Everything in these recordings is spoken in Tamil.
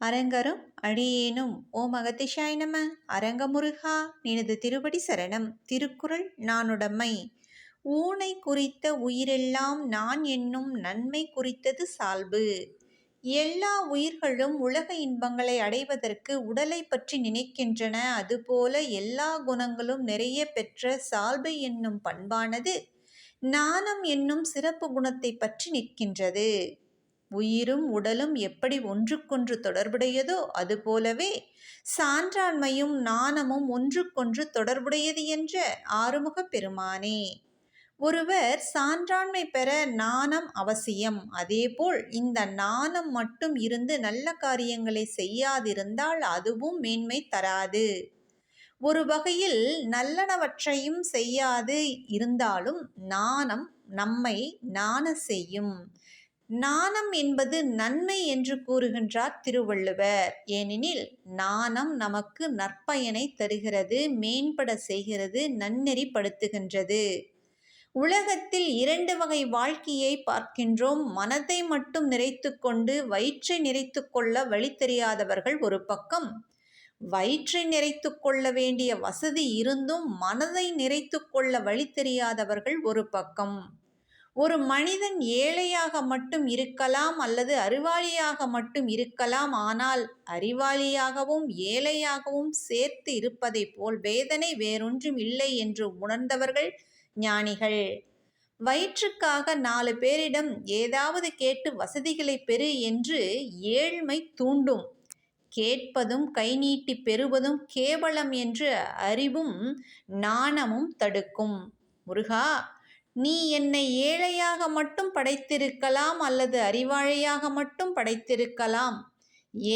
அரங்கரும் அடியேனும் ஓ மகதிஷாய் நம அரங்கமுருகா நினது திருவடி சரணம் திருக்குறள் நானுடமை ஊனை குறித்த உயிரெல்லாம் நான் என்னும் நன்மை குறித்தது சால்பு. எல்லா உயிர்களும் உலக இன்பங்களை அடைவதற்கு உடலை பற்றி நினைக்கின்றன அதுபோல எல்லா குணங்களும் நிறைய பெற்ற சால்பு என்னும் பண்பானது நாணம் என்னும் சிறப்பு குணத்தை பற்றி நிற்கின்றது. உயிரும் உடலும் எப்படி ஒன்றுக்கொன்று தொடர்புடையதோ அதுபோலவே சான்றாண்மையும் நாணமும் ஒன்றுக்கொன்று தொடர்புடையது என்ற ஆறுமுகப் பெருமானே. ஒருவர் சான்றாண்மை பெற நாணம் அவசியம். அதேபோல் இந்த நாணம் மட்டும் இருந்து நல்ல காரியங்களை செய்யாதிருந்தால் அதுவும் மேன்மை தராது. ஒரு வகையில் நல்லனவற்றையும் செய்யாது இருந்தாலும் நாணம் நம்மை நாண செய்யும். நாணம் என்பது நன்மை என்று கூறுகின்றார் திருவள்ளுவர். ஏனெனில் நாணம் நமக்கு நற்பயனை தருகிறது மேம்பட செய்கிறது நன்னெறிப்படுத்துகின்றது. உலகத்தில் இரண்டு வகை வாழ்க்கையை பார்க்கின்றோம். மனதை மட்டும் நிறைத்து கொண்டு வயிற்றை நிறைத்து கொள்ள வழி தெரியாதவர்கள் ஒரு பக்கம். வயிற்றை நிறைத்து கொள்ள வேண்டிய வசதி இருந்தும் மனதை நிறைத்து கொள்ள வழி தெரியாதவர்கள் ஒரு பக்கம். ஒரு மனிதன் ஏழையாக மட்டும் இருக்கலாம் அல்லது அறிவாளியாக மட்டும் இருக்கலாம் ஆனால் அறிவாளியாகவும் ஏழையாகவும் சேர்த்து இருப்பதை போல் வேதனை வேறொன்றும் இல்லை என்று உணர்ந்தவர்கள் ஞானிகள். வயிற்றுக்காக நாலு பேரிடம் ஏதாவது கேட்டு வசதிகளை பெறு என்று ஏழ்மை தூண்டும். கேட்பதும் கை நீட்டி பெறுவதும் கேவலம் என்று அறிவும் நாணமும் தடுக்கும். முருகா நீ என்னை ஏழையாக மட்டும் படைத்திருக்கலாம் அல்லது அறிவாழையாக மட்டும் படைத்திருக்கலாம்.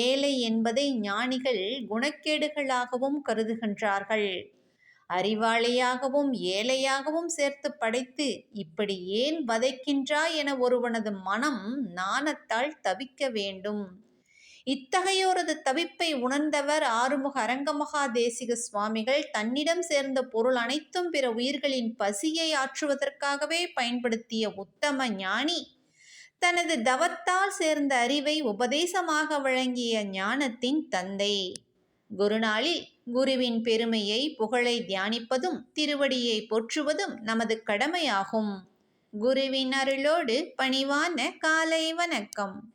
ஏழை என்பதை ஞானிகள் குணக்கேடுகளாகவும் கருதுகின்றார்கள். அறிவாளியாகவும் ஏழையாகவும் சேர்த்து படைத்து இப்படி ஏன் வதைக்கின்றாய் என ஒருவனது மனம் நாணத்தால் தவிக்க வேண்டும். இத்தகையோரது தவிப்பை உணர்ந்தவர் ஆறுமுக அரங்கமகா தேசிக சுவாமிகள். தன்னிடம் சேர்ந்த பொருள் அனைத்தும் பிற உயிர்களின் பசியை ஆற்றுவதற்காகவே பயன்படுத்திய உத்தம ஞானி. தனது தவத்தால் சேர்ந்த அறிவை உபதேசமாக வழங்கிய ஞானத்தின் தந்தை. குருநாளில் குருவின் பெருமையை புகழை தியானிப்பதும் திருவடியை போற்றுவதும் நமது கடமையாகும். குருவின் அருளோடு பணிவான காலை வணக்கம்.